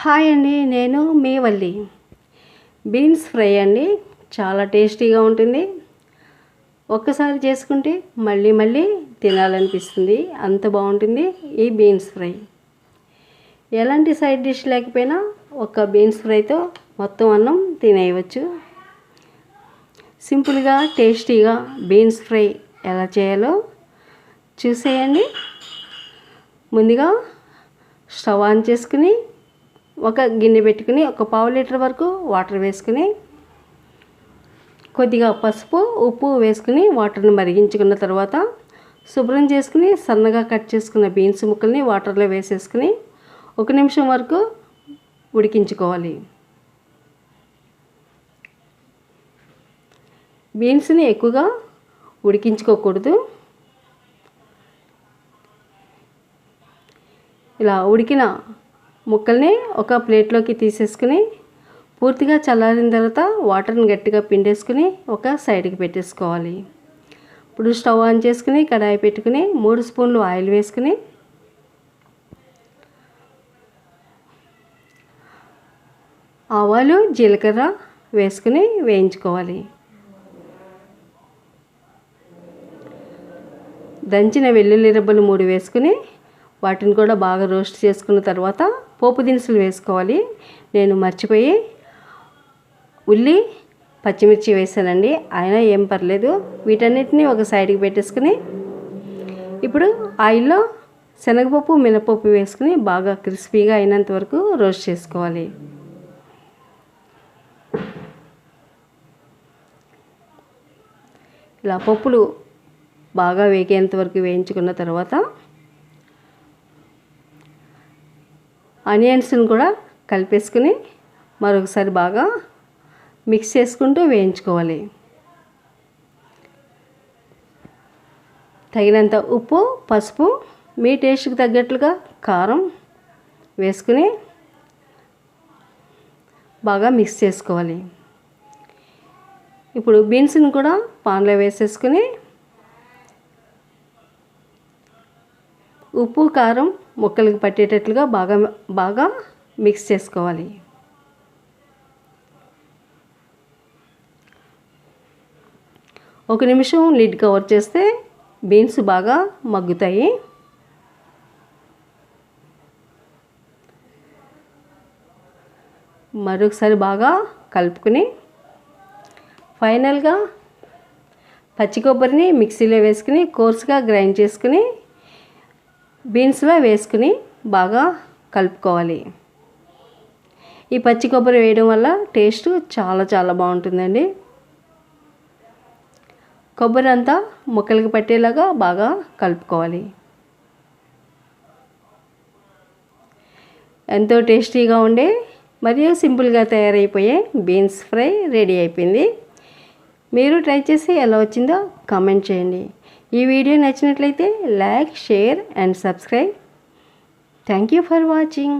Hi అండి నేను మీ Valli. Beans fry అండి చాలా టేస్టీగా ఉంటుంది. ఒక్కసారి చేసుకుంటే మళ్ళీ మళ్ళీ తినాలనిపిస్తుంది అంత బాగుంటుంది ఈ బీన్స్ ఫ్రై. ఎలాంటి సైడ్ డిష్ లేకపోయినా ఒక బీన్స్ ఫ్రైతో మొత్తం అన్నం తినేయవచ్చు. సింపుల్గా టేస్టీగా బీన్స్ ఫ్రై ఎలా చేయాలో చూసేయండి. ముందుగా స్టవ్ ఆన్ చేసుకుని ఒక గిన్నె పెట్టుకుని ఒక పావు లీటర్ వరకు వాటర్ వేసుకుని కొద్దిగా పసుపు ఉప్పు వేసుకుని వాటర్ని మరిగించుకున్న తర్వాత శుభ్రం చేసుకుని సన్నగా కట్ చేసుకున్న బీన్స్ ముక్కల్ని వాటర్లో వేసేసుకుని ఒక నిమిషం వరకు ఉడికించుకోవాలి. బీన్స్ని ఎక్కువగా ఉడికించుకోకూడదు. ఇలా ఉడికిన ముక్కల్ని ఒక ప్లేట్లోకి తీసేసుకుని పూర్తిగా చల్లారిన తర్వాత వాటర్ని గట్టిగా పిండేసుకుని ఒక సైడ్కి పెట్టేసుకోవాలి. ఇప్పుడు స్టవ్ ఆన్ చేసుకుని కడాయి పెట్టుకుని మూడు స్పూన్లు ఆయిల్ వేసుకుని ఆవాలు జీలకర్ర వేసుకుని వేయించుకోవాలి. దంచిన వెల్లుల్లి రెబ్బలు మూడు వేసుకుని వాటిని కూడా బాగా రోస్ట్ చేసుకున్న తర్వాత పోపు దినుసులు వేసుకోవాలి. నేను మర్చిపోయి ఉల్లి పచ్చిమిర్చి వేసానండి. అయినా ఏం పర్లేదు. వీటన్నిటిని ఒక సైడ్కి పెట్టేసుకుని ఇప్పుడు ఆయిల్లో శనగపప్పు మినపప్పు వేసుకుని బాగా క్రిస్పీగా అయినంత వరకు రోస్ట్ చేసుకోవాలి. ఇలా పప్పులు బాగా వేగేంత వరకు వేయించుకున్న తర్వాత ఆనియన్స్ని కూడా కలిపేసుకుని మరొకసారి బాగా మిక్స్ చేసుకుంటూ వేయించుకోవాలి. తగినంత ఉప్పు పసుపు మీ టేస్ట్కి తగ్గట్లుగా కారం వేసుకుని బాగా మిక్స్ చేసుకోవాలి. ఇప్పుడు బీన్స్ని కూడా పాన్లో వేసేసుకుని ఉప్పు కారం ముక్కలకు పట్టేటట్లుగా బాగా బాగా మిక్స్ చేసుకోవాలి. ఒక నిమిషం లిడ్ కవర్ చేస్తే బీన్స్ బాగా మగ్గుతాయి. మరొకసారి బాగా కలుపుకుని ఫైనల్గా పచ్చి కొబ్బరిని మిక్సీలో వేసుకుని కోర్సుగా గ్రైండ్ చేసుకుని బీన్స్లో వేసుకుని బాగా కలుపుకోవాలి. ఈ పచ్చి కొబ్బరి వేయడం వల్ల టేస్ట్ చాలా చాలా బాగుంటుందండి. కొబ్బరి అంతా ముక్కలకి పట్టేలాగా బాగా కలుపుకోవాలి. ఎంతో టేస్టీగా ఉండే మరియు సింపుల్గా తయారైపోయే బీన్స్ ఫ్రై రెడీ అయిపోయింది. మీరు ట్రై చేసి ఎలా వచ్చిందో కామెంట్ చేయండి. ఈ వీడియో నచ్చినట్లయితే like share and subscribe thank you for watching